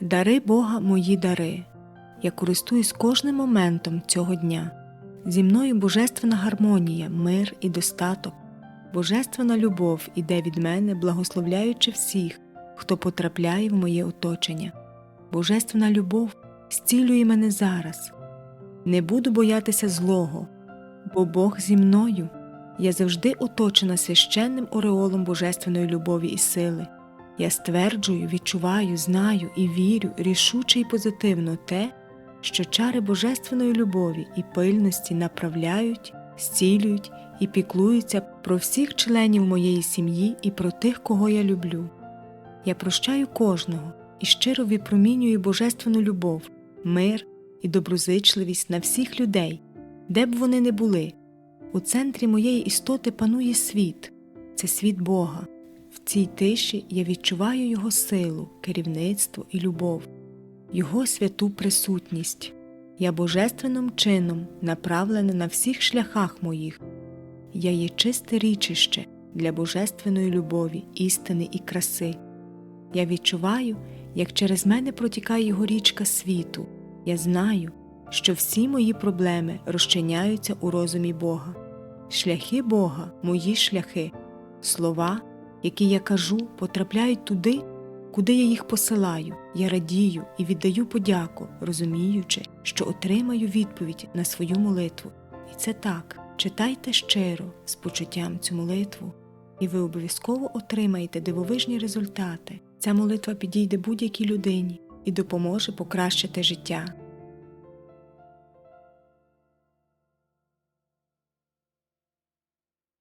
Дари Бога мої дари. Я користуюсь кожним моментом цього дня. Зі мною божественна гармонія, мир і достаток. Божественна любов іде від мене, благословляючи всіх, хто потрапляє в моє оточення. Божественна любов зцілює мене зараз. Не буду боятися злого, бо Бог зі мною. Я завжди оточена священним ореолом божественної любові і сили. Я стверджую, відчуваю, знаю і вірю рішуче і позитивно те, що чари божественної любові і пильності направляють, зцілюють і піклуються про всіх членів моєї сім'ї і про тих, кого я люблю. Я прощаю кожного і щиро випромінюю божественну любов, мир і доброзичливість на всіх людей, де б вони не були. У центрі моєї істоти панує світ, це світ Бога. Цій тиші я відчуваю Його силу, керівництво і любов, Його святу присутність. Я божественним чином направлена на всіх шляхах моїх. Я є чисте річище для божественної любові, істини і краси. Я відчуваю, як через мене протікає його річка світу. Я знаю, що всі мої проблеми розчиняються у розумі Бога. Шляхи Бога, мої шляхи, слова, які я кажу, потрапляють туди, куди я їх посилаю. Я радію і віддаю подяку, розуміючи, що отримаю відповідь на свою молитву. І це так. Читайте щиро з почуттям цю молитву, і ви обов'язково отримаєте дивовижні результати. Ця молитва підійде будь-якій людині і допоможе покращити життя.